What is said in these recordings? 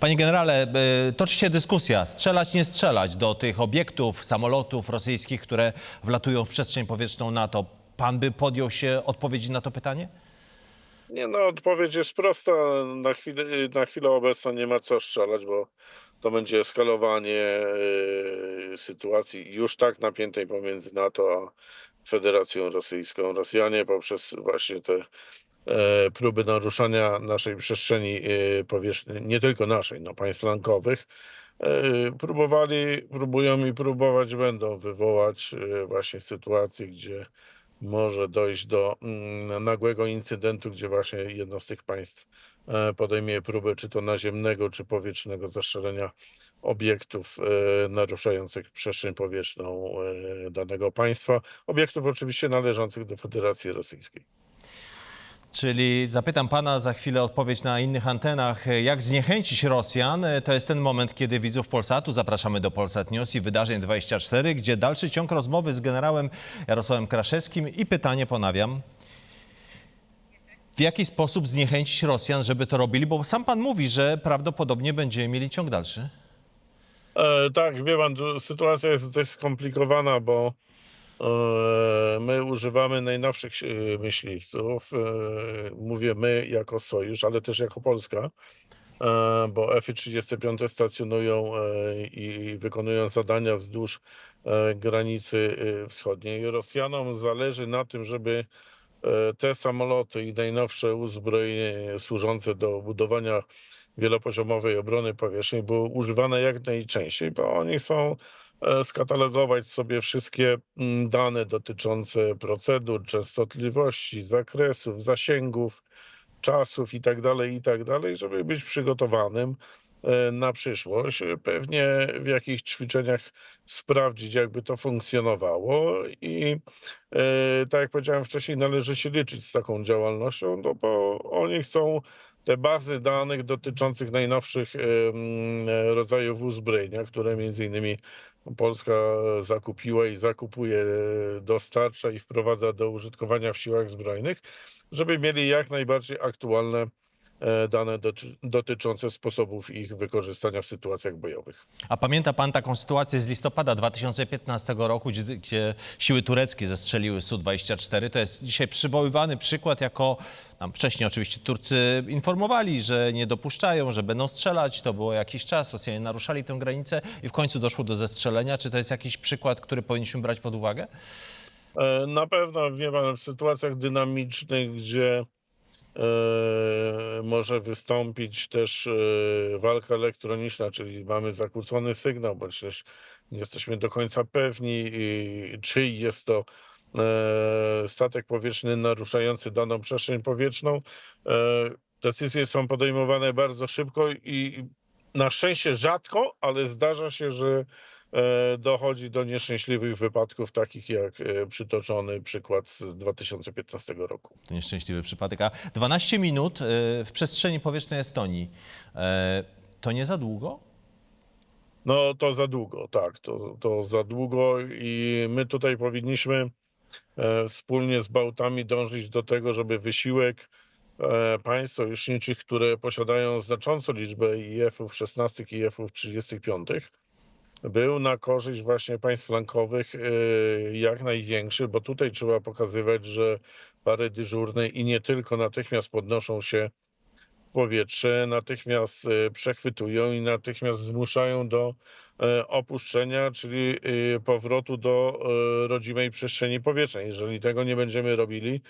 Panie generale, y, toczy się dyskusja, strzelać, nie strzelać do tych obiektów, samolotów rosyjskich, które wlatują w przestrzeń powietrzną NATO. Pan by podjął się odpowiedzi na to pytanie? Nie no, odpowiedź jest prosta. Na chwilę, na chwilę obecną nie ma co strzelać, bo to będzie eskalowanie e, sytuacji już tak napiętej pomiędzy NATO a Federacją Rosyjską. Rosjanie poprzez właśnie te e, próby naruszania naszej przestrzeni e, powietrznej, nie tylko naszej, no państw flankowych, e, próbowali, próbują i próbować będą wywołać e, właśnie sytuację, gdzie może dojść do mm, nagłego incydentu, gdzie właśnie jedno z tych państw e, podejmie próbę czy to naziemnego, czy powietrznego zastrzelenia obiektów e, naruszających przestrzeń powietrzną e, danego państwa. Obiektów oczywiście należących do Federacji Rosyjskiej. Czyli zapytam pana za chwilę odpowiedź na innych antenach. Jak zniechęcić Rosjan? To jest ten moment, kiedy widzów Polsatu zapraszamy do Polsat News i Wydarzeń 24, gdzie dalszy ciąg rozmowy z generałem Jarosławem Kraszewskim i pytanie ponawiam. W jaki sposób zniechęcić Rosjan, żeby to robili? Bo sam pan mówi, że prawdopodobnie będziemy mieli ciąg dalszy. E, tak, wie pan, tu sytuacja jest dość skomplikowana, bo my używamy najnowszych e, myśliwców. E, mówię my jako sojusz, ale też jako Polska, e, bo F-35 stacjonują e, i wykonują zadania wzdłuż e, granicy e, wschodniej. Rosjanom zależy na tym, żeby e, te samoloty i najnowsze uzbrojenie służące do budowania wielopoziomowej obrony powietrznej były używane jak najczęściej, bo oni e, skatalogować sobie wszystkie mm, dane dotyczące procedur, częstotliwości, zakresów, zasięgów, czasów i tak dalej, i tak żeby być przygotowanym e, na przyszłość. Pewnie w jakichś ćwiczeniach sprawdzić, jakby to funkcjonowało i e, tak jak powiedziałem wcześniej, należy się liczyć z taką działalnością, no bo oni chcą te bazy danych dotyczących najnowszych e, rodzajów uzbrojenia, które między innymi Polska zakupiła i zakupuje, e, dostarcza i wprowadza do użytkowania w siłach zbrojnych, żeby mieli jak najbardziej aktualne e, dane doty- dotyczące sposobów ich wykorzystania w sytuacjach bojowych. A pamięta pan taką sytuację z listopada 2015 roku, gdzie, gdzie siły tureckie zestrzeliły Su-24? To jest dzisiaj przywoływany przykład jako, tam wcześniej oczywiście Turcy informowali, że nie dopuszczają, że będą strzelać. To było jakiś czas, Rosjanie naruszali tę granicę i w końcu doszło do zestrzelenia. Czy to jest jakiś przykład, który powinniśmy brać pod uwagę? E, Na pewno, wie pan, w sytuacjach dynamicznych, gdzie e, może wystąpić też e, walka elektroniczna, czyli mamy zakłócony sygnał, bądź też nie jesteśmy do końca pewni, czy jest to e, statek powietrzny naruszający daną przestrzeń powietrzną. E, decyzje są podejmowane bardzo szybko i na szczęście rzadko, ale zdarza się, że e, dochodzi do nieszczęśliwych wypadków, takich jak e, przytoczony przykład z 2015 roku. To nieszczęśliwy przypadek. A 12 minut y, w przestrzeni powietrznej Estonii. E, To nie za długo? No to za długo, tak, to, to za długo i my tutaj powinniśmy e, wspólnie z Bałtami dążyć do tego, żeby wysiłek e, państw sojuszniczych, które posiadają znaczącą liczbę IF-ów 16 i IF-ów 35, był na korzyść właśnie państw flankowych e, jak największy, bo tutaj trzeba pokazywać, że pary dyżurne i nie tylko natychmiast podnoszą się w powietrze, natychmiast e, przechwytują i natychmiast zmuszają do opuszczenia, czyli e, powrotu do e, rodzimej przestrzeni powietrznej. Jeżeli tego nie będziemy robili,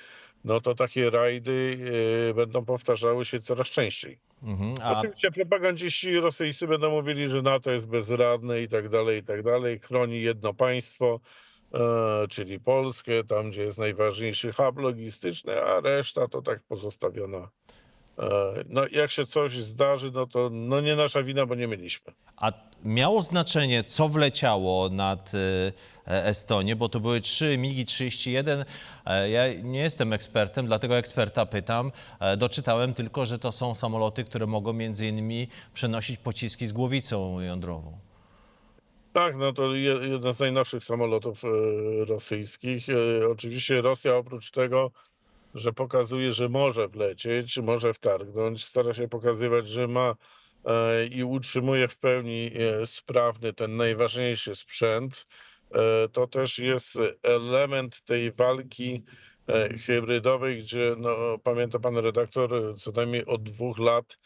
no to takie rajdy e, będą powtarzały się coraz częściej. Mhm. A Oczywiście propagandziści rosyjscy będą mówili, że NATO jest bezradne i tak dalej, i tak dalej. Chroni jedno państwo, e, czyli Polskę, tam gdzie jest najważniejszy hub logistyczny, a reszta to tak pozostawiona. E, no jak się coś zdarzy, no to no nie nasza wina, bo nie mieliśmy. A miało znaczenie, co wleciało nad e, Estonię, bo to były trzy MIGI 31. E, Ja nie jestem ekspertem, dlatego eksperta pytam. Doczytałem tylko, że to są samoloty, które mogą między innymi przenosić pociski z głowicą jądrową. Tak, no to je- jeden z najnowszych samolotów rosyjskich. Oczywiście Rosja oprócz tego, że pokazuje, że może wlecieć, może wtargnąć, stara się pokazywać, że ma e, i utrzymuje w pełni e, sprawny ten najważniejszy sprzęt, e, to też jest element tej walki hybrydowej, gdzie no, pamięta pan redaktor, co najmniej od dwóch lat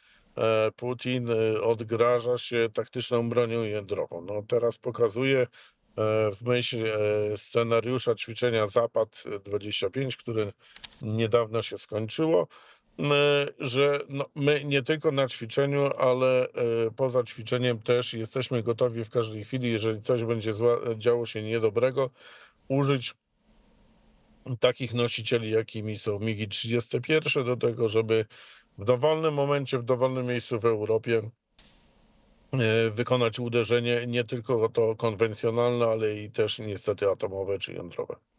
Putin odgraża się taktyczną bronią jądrową. No, teraz pokazuje w myśl e, scenariusza ćwiczenia Zapad 25, które niedawno się skończyło, że no, my nie tylko na ćwiczeniu, ale e, poza ćwiczeniem też jesteśmy gotowi w każdej chwili, jeżeli coś będzie zła, działo się niedobrego, użyć takich nosicieli, jakimi są MIGI 31, do tego, żeby w dowolnym momencie, w dowolnym miejscu w Europie e, wykonać uderzenie nie tylko to konwencjonalne, ale i też niestety atomowe czy jądrowe.